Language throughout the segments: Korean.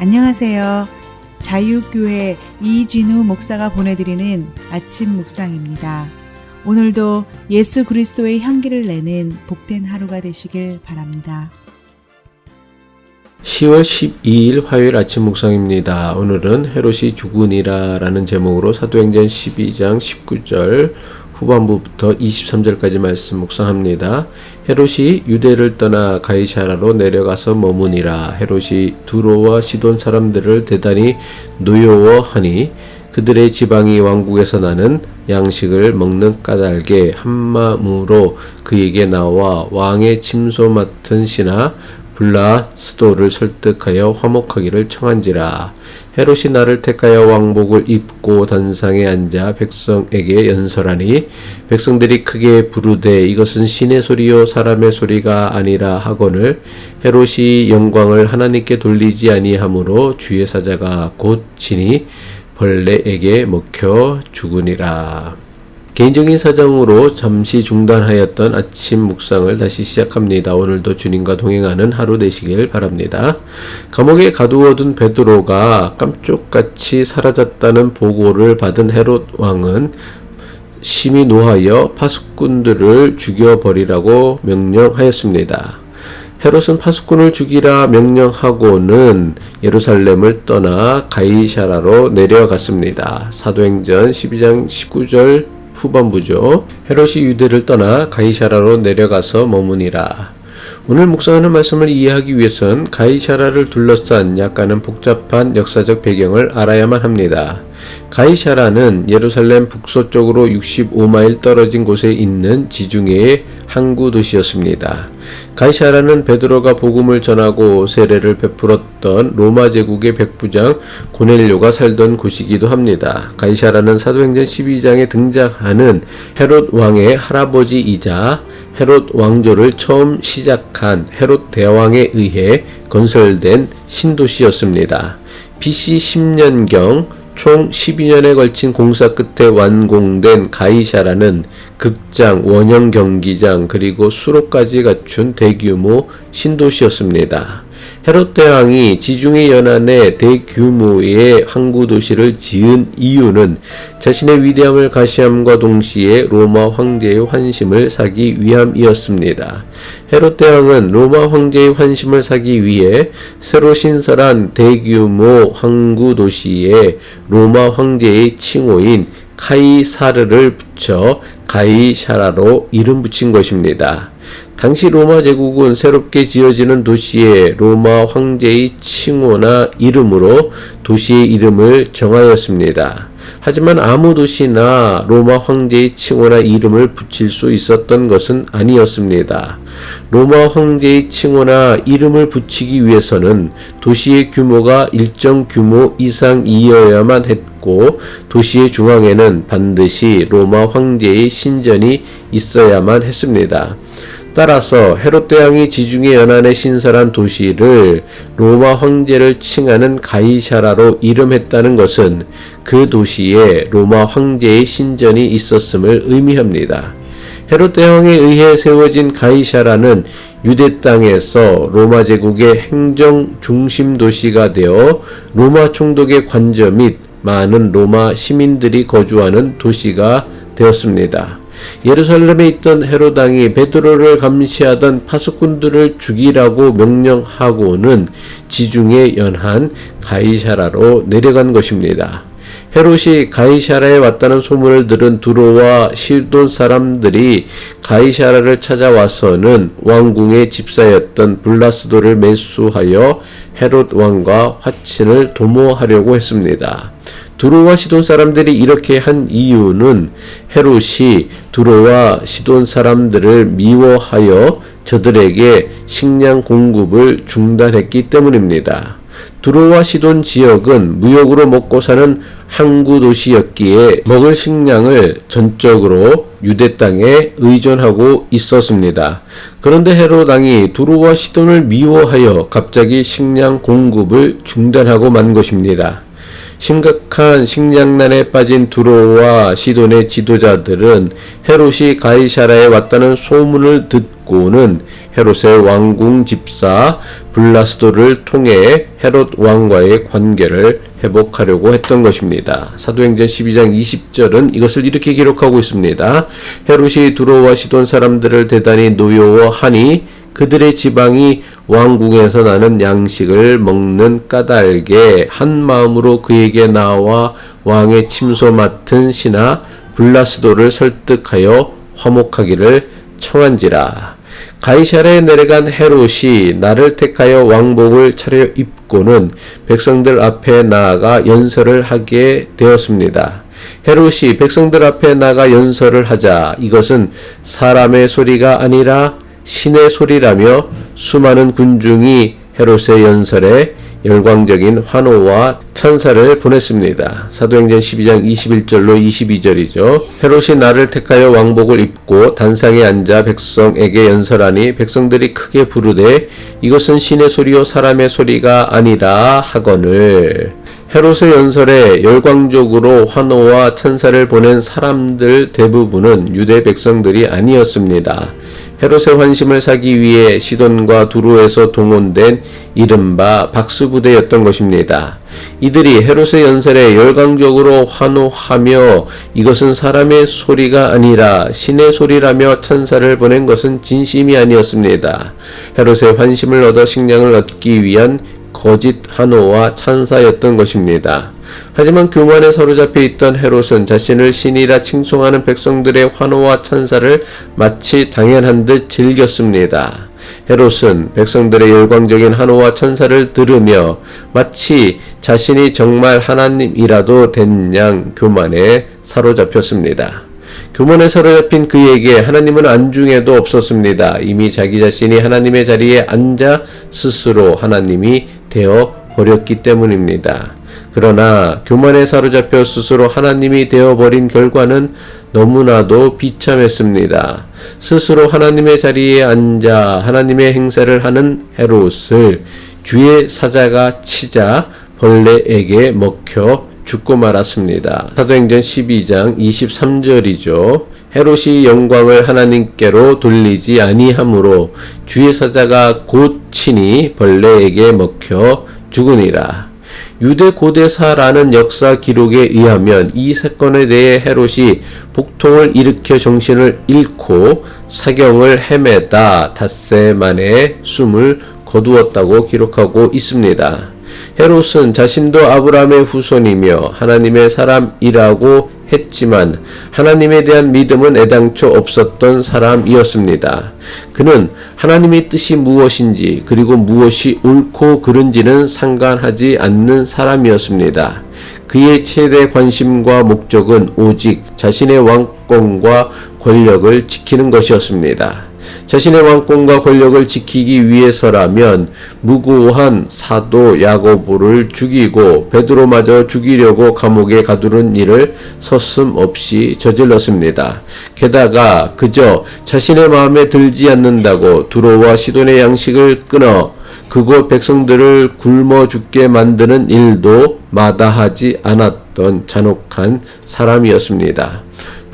안녕하세요. 자유교회 이진우 목사가 보내드리는 아침 묵상입니다. 오늘도 예수 그리스도의 향기를 내는 복된 하루가 되시길 바랍니다. 10월 12일 화요일 아침 묵상입니다. 오늘은 헤롯이 죽으니라 라는 제목으로 사도행전 12장 19절 후반부부터 23절까지 말씀 묵상합니다. 헤롯이 유대를 떠나 가이사라로 내려가서 머무니라. 헤롯이 두로와 시돈 사람들을 대단히 노여워하니 그들의 지방이 왕국에서 나는 양식을 먹는 까닭에 한마음으로 그에게 나와 왕의 침소 맡은 신하 블라스도를 설득하여 화목하기를 청한지라. 헤롯이 나를 택하여 왕복을 입고 단상에 앉아 백성에게 연설하니 백성들이 크게 부르되 이것은 신의 소리요 사람의 소리가 아니라 하거늘 헤롯이 영광을 하나님께 돌리지 아니하므로 주의 사자가 곧 지니 벌레에게 먹혀 죽으니라. 개인적인 사정으로 잠시 중단하였던 아침 묵상을 다시 시작합니다. 오늘도 주님과 동행하는 하루 되시길 바랍니다. 감옥에 가두어둔 베드로가 깜쪽같이 사라졌다는 보고를 받은 헤롯 왕은 심히 노하여 파수꾼들을 죽여버리라고 명령하였습니다. 헤롯은 파수꾼을 죽이라 명령하고는 예루살렘을 떠나 가이샤라로 내려갔습니다. 사도행전 12장 19절 후반부죠. 헤롯이 유대를 떠나 가이샤라로 내려가서 머무니라. 오늘 묵상하는 말씀을 이해하기 위해선 가이샤라를 둘러싼 약간은 복잡한 역사적 배경을 알아야만 합니다. 가이샤라는 예루살렘 북서쪽으로 65마일 떨어진 곳에 있는 지중해의 항구 도시였습니다. 가이샤라는 베드로가 복음을 전하고 세례를 베풀었던 로마 제국의 백부장 고넬료가 살던 곳이기도 합니다. 가이샤라는 사도행전 12장에 등장하는 헤롯 왕의 할아버지이자 헤롯 왕조를 처음 시작한 헤롯 대왕에 의해 건설된 신도시였습니다. BC 10년경 총 12년에 걸친 공사 끝에 완공된 가이샤라는 극장, 원형 경기장, 그리고 수로까지 갖춘 대규모 신도시였습니다. 헤롯 대왕이 지중해 연안에 대규모의 항구 도시를 지은 이유는 자신의 위대함을 가시함과 동시에 로마 황제의 환심을 사기 위함이었습니다. 헤롯 대왕은 로마 황제의 환심을 사기 위해 새로 신설한 대규모 항구 도시에 로마 황제의 칭호인 카이사르를 붙여 가이샤라로 이름 붙인 것입니다. 당시 로마 제국은 새롭게 지어지는 도시에 로마 황제의 칭호나 이름으로 도시의 이름을 정하였습니다. 하지만 아무 도시나 로마 황제의 칭호나 이름을 붙일 수 있었던 것은 아니었습니다. 로마 황제의 칭호나 이름을 붙이기 위해서는 도시의 규모가 일정 규모 이상이어야만 했고 도시의 중앙에는 반드시 로마 황제의 신전이 있어야만 했습니다. 따라서 헤롯 대왕이 지중해 연안에 신설한 도시를 로마 황제를 칭하는 가이샤라로 이름했다는 것은 그 도시에 로마 황제의 신전이 있었음을 의미합니다. 헤롯 대왕에 의해 세워진 가이샤라는 유대 땅에서 로마 제국의 행정 중심 도시가 되어 로마 총독의 관저 및 많은 로마 시민들이 거주하는 도시가 되었습니다. 예루살렘에 있던 헤로당이 베드로를 감시하던 파수꾼들을 죽이라고 명령하고는 지중해 연한 가이샤라로 내려간 것입니다. 헤롯이 가이샤라에 왔다는 소문을 들은 두로와 시돈 사람들이 가이샤라를 찾아와서는 왕궁의 집사였던 블라스도를 매수하여 헤롯 왕과 화친을 도모하려고 했습니다. 두로와 시돈 사람들이 이렇게 한 이유는 헤롯이 두로와 시돈 사람들을 미워하여 저들에게 식량 공급을 중단했기 때문입니다. 두로와 시돈 지역은 무역으로 먹고 사는 항구 도시였기에 먹을 식량을 전적으로 유대 땅에 의존하고 있었습니다. 그런데 헤롯 왕이 두로와 시돈을 미워하여 갑자기 식량 공급을 중단하고 만 것입니다. 심각한 식량난에 빠진 두로와 시돈의 지도자들은 헤롯이 가이사라에 왔다는 소문을 듣고는 헤롯의 왕궁 집사 블라스도를 통해 헤롯 왕과의 관계를 회복하려고 했던 것입니다. 사도행전 12장 20절은 이것을 이렇게 기록하고 있습니다. 헤롯이 두로와 시돈 사람들을 대단히 노여워하니 그들의 지방이 왕궁에서 나는 양식을 먹는 까닭에 한 마음으로 그에게 나와 왕의 침소 맡은 신하 블라스도를 설득하여 화목하기를 청한지라. 가이샤라에 내려간 헤롯이 나를 택하여 왕복을 차려 입고는 백성들 앞에 나아가 연설을 하게 되었습니다. 헤롯이 백성들 앞에 나가 연설을 하자 이것은 사람의 소리가 아니라 신의 소리라며 수많은 군중이 헤롯의 연설에 열광적인 환호와 찬사를 보냈습니다. 사도행전 12장 21절로 22절이죠. 헤롯이 나를 택하여 왕복을 입고 단상에 앉아 백성에게 연설하니 백성들이 크게 부르되 이것은 신의 소리요 사람의 소리가 아니라 하거늘 헤롯의 연설에 열광적으로 환호와 찬사를 보낸 사람들 대부분은 유대 백성들이 아니었습니다. 헤롯의 환심을 사기 위해 시돈과 두로에서 동원된 이른바 박수부대였던 것입니다. 이들이 헤롯의 연설에 열광적으로 환호하며 이것은 사람의 소리가 아니라 신의 소리라며 천사를 보낸 것은 진심이 아니었습니다. 헤롯의 환심을 얻어 식량을 얻기 위한 거짓 환호와 찬사였던 것입니다. 하지만 교만에 사로잡혀 있던 헤롯은 자신을 신이라 칭송하는 백성들의 환호와 찬사를 마치 당연한 듯 즐겼습니다. 헤롯은 백성들의 열광적인 환호와 찬사를 들으며 마치 자신이 정말 하나님이라도 된 양 교만에 사로잡혔습니다. 교만에 사로잡힌 그에게 하나님은 안중에도 없었습니다. 이미 자기 자신이 하나님의 자리에 앉아 스스로 하나님이 되어 버렸기 때문입니다. 그러나 교만에 사로잡혀 스스로 하나님이 되어버린 결과는 너무나도 비참했습니다. 스스로 하나님의 자리에 앉아 하나님의 행세를 하는 헤롯을 주의 사자가 치자 벌레에게 먹혀 죽고 말았습니다. 사도행전 12장 23절이죠. 헤롯이 영광을 하나님께로 돌리지 아니하므로 주의 사자가 곧 치니 벌레에게 먹혀 죽으니라. 유대 고대사라는 역사 기록에 의하면 이 사건에 대해 헤롯이 복통을 일으켜 정신을 잃고 사경을 헤매다 닷새 만에 숨을 거두었다고 기록하고 있습니다. 헤롯은 자신도 아브라함의 후손이며 하나님의 사람이라고 했지만 하나님에 대한 믿음은 애당초 없었던 사람이었습니다. 그는 하나님의 뜻이 무엇인지 그리고 무엇이 옳고 그른지는 상관하지 않는 사람이었습니다. 그의 최대 관심과 목적은 오직 자신의 왕권과 권력을 지키는 것이었습니다. 자신의 왕권과 권력을 지키기 위해서라면 무고한 사도 야고보를 죽이고 베드로마저 죽이려고 감옥에 가두는 일을 서슴없이 저질렀습니다. 게다가 그저 자신의 마음에 들지 않는다고 두로와 시돈의 양식을 끊어 그곳 백성들을 굶어 죽게 만드는 일도 마다하지 않았던 잔혹한 사람이었습니다.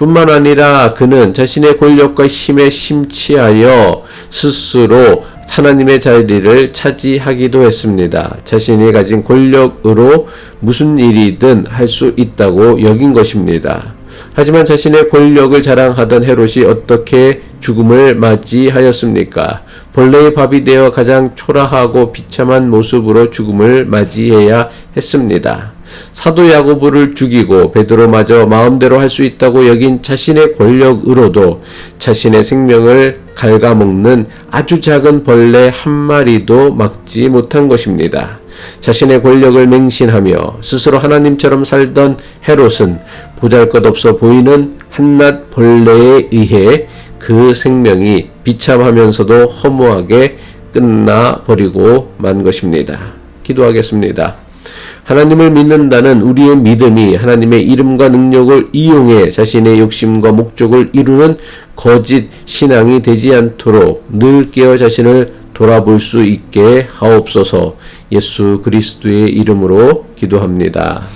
뿐만 아니라 그는 자신의 권력과 힘에 심취하여 스스로 하나님의 자리를 차지하기도 했습니다. 자신이 가진 권력으로 무슨 일이든 할 수 있다고 여긴 것입니다. 하지만 자신의 권력을 자랑하던 헤롯이 어떻게 죽음을 맞이하였습니까? 벌레의 밥이 되어 가장 초라하고 비참한 모습으로 죽음을 맞이해야 했습니다. 사도 야고보를 죽이고 베드로마저 마음대로 할 수 있다고 여긴 자신의 권력으로도 자신의 생명을 갉아먹는 아주 작은 벌레 한 마리도 막지 못한 것입니다. 자신의 권력을 맹신하며 스스로 하나님처럼 살던 헤롯은 보잘것없어 보이는 한낱 벌레에 의해 그 생명이 비참하면서도 허무하게 끝나버리고 만 것입니다. 기도하겠습니다. 하나님을 믿는다는 우리의 믿음이 하나님의 이름과 능력을 이용해 자신의 욕심과 목적을 이루는 거짓 신앙이 되지 않도록 늘 깨어 자신을 돌아볼 수 있게 하옵소서 예수 그리스도의 이름으로 기도합니다.